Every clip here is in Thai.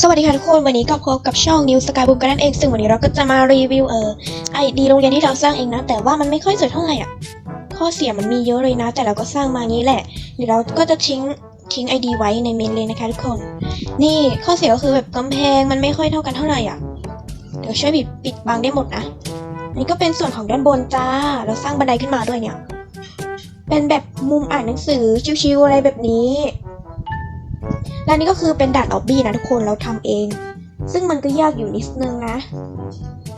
สวัสดีค่ะทุกคน วันนี้ก็พบกับช่อง New Sky Boom กันนั่นเอง ซึ่งวันนี้เราก็จะมารีวิวเออไอดีโรงเรียนที่เราสร้างเองนะ แต่ว่ามันไม่ค่อยสวยเท่าไหร่อะ ข้อเสียมันมีเยอะเลยนะ แต่เราก็สร้างมางี้แหละ เดี๋ยวเราก็จะทิ้งทิ้งไอดีไว้ในเมนเลยนะคะทุกคน นี่ข้อเสียก็คือแบบกำแพงมันไม่ค่อยเท่ากันเท่าไหร่อะ เดี๋ยวช่วยปิดปิดบังได้หมดนะนนี้ก็เป็นส่วนของด้านบนจ้า เราสร้างบันไดขึ้นมาด้วยเนี่ย เป็นแบบมุมอ่านหนังสือชิวๆอะไรแบบนี้และนี่ก็คือเป็นด่านออบบี้นะทุกคนเราทำเอง ซึ่งมันก็ยากอยู่นิดนึงนะ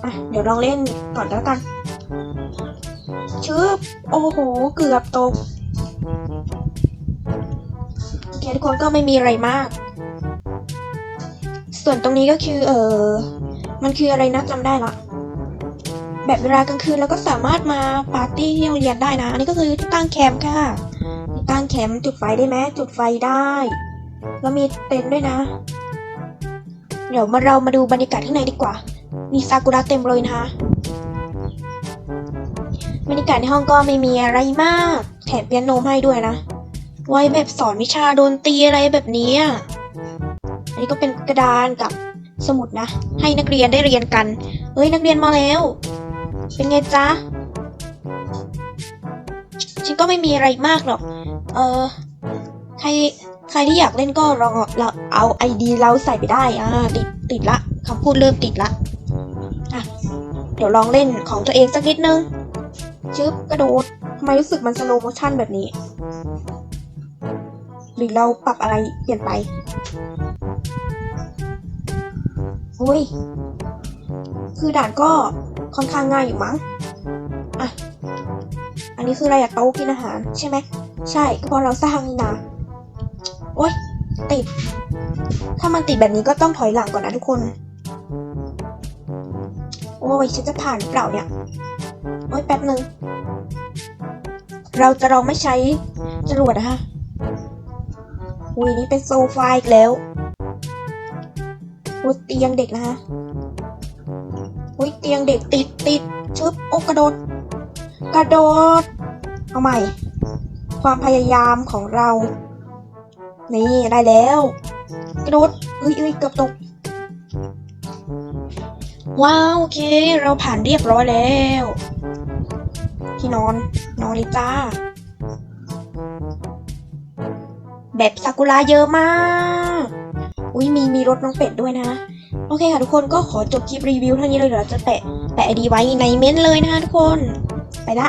อะเดี๋ยวลองเล่นก่อนแล้วกันชึบโอ้โห เกือบตกโอเคทุกคนก็ไม่มีอะไรมาก ส่วนตรงนี้ก็คือเออมันคืออะไรนะจำได้ละ แบบเวลากลางคืนเราก็สามารถมาปาร์ตี้ที่โรงเรียนได้นะ อันนี้ก็คือที่ตั้งแคมป์ค่ะ ตั้งแคมป์จุดไฟได้ไหมจุดไฟได้ แล้วมีเต็นท์ด้วยนะ เดี๋ยวมาเรามาดูบรรยากาศข้างในดีกว่า มีซากุระเต็มเลยนะคะบรรยากาศในห้องก็ไม่มีอะไรมาก แถมเปียโนให้ด้วยนะ ไว้แบบสอนวิชาดนตรีอะไรแบบนี้อะอันนี้ก็เป็นกระดานกับสมุดนะ ให้นักเรียนได้เรียนกัน เฮ้ยนักเรียนมาแล้ว เป็นไงจ๊ะฉันก็ไม่มีอะไรมากหรอก เออใครใครที่อยากเล่นก็ลองเราเอาไอดีเราใส่ไปได้อ่าติดติดละคำพูดเริ่มติดละอะเดี๋ยวลองเล่นของตัวเองสักนิดนึงชึบกระโดดทำไมรู้สึกมันสโลโมชั่นแบบนี้ หรือเราปรับอะไรเปลี่ยนไปอุ้ย คือด่านก็ ค่อนข้างง่ายอยู่มั้งอะอันนี้คืออะไรอะโต๊ะกินอาหารใช่ไหมใช่ก็เพราะเราสร้างนี่นะโอ๊ยติด ถ้ามันติดแบบนี้ก็ต้องถอยหลังก่อนนะทุกคน โอ้ยฉันจะผ่านเปล่าเนี่ยโอ๊ยแป๊บหนึ่งเราจะลองไม่ใช้จรวดนะคะอุ้ยนี่เป็นโซฟาอีกแล้วโอ้ยเตียงเด็กนะคะ อุ้ยเตียงเด็กติดติดชึบโอ้กระโดด กระโดด เอาใหม่ ความพยายามของเรา นี่ได้แล้ว กระโดดเอ้ยเอ้ยเกือบตก ว้าวโอเค เราผ่านเรียบร้อยแล้ว ที่นอน นอนเลยจ้า แบบซากุระเยอะมาก อุ้ยมีมีรถน้องเป็ดด้วยนะ โอเคค่ะทุกคนก็ขอจบคลิปรีวิวเท่านี้เลยเดี๋ยวเราจะแปะแปะไอดีไว้ในเม้นเลยนะคะทุกคน ไปละ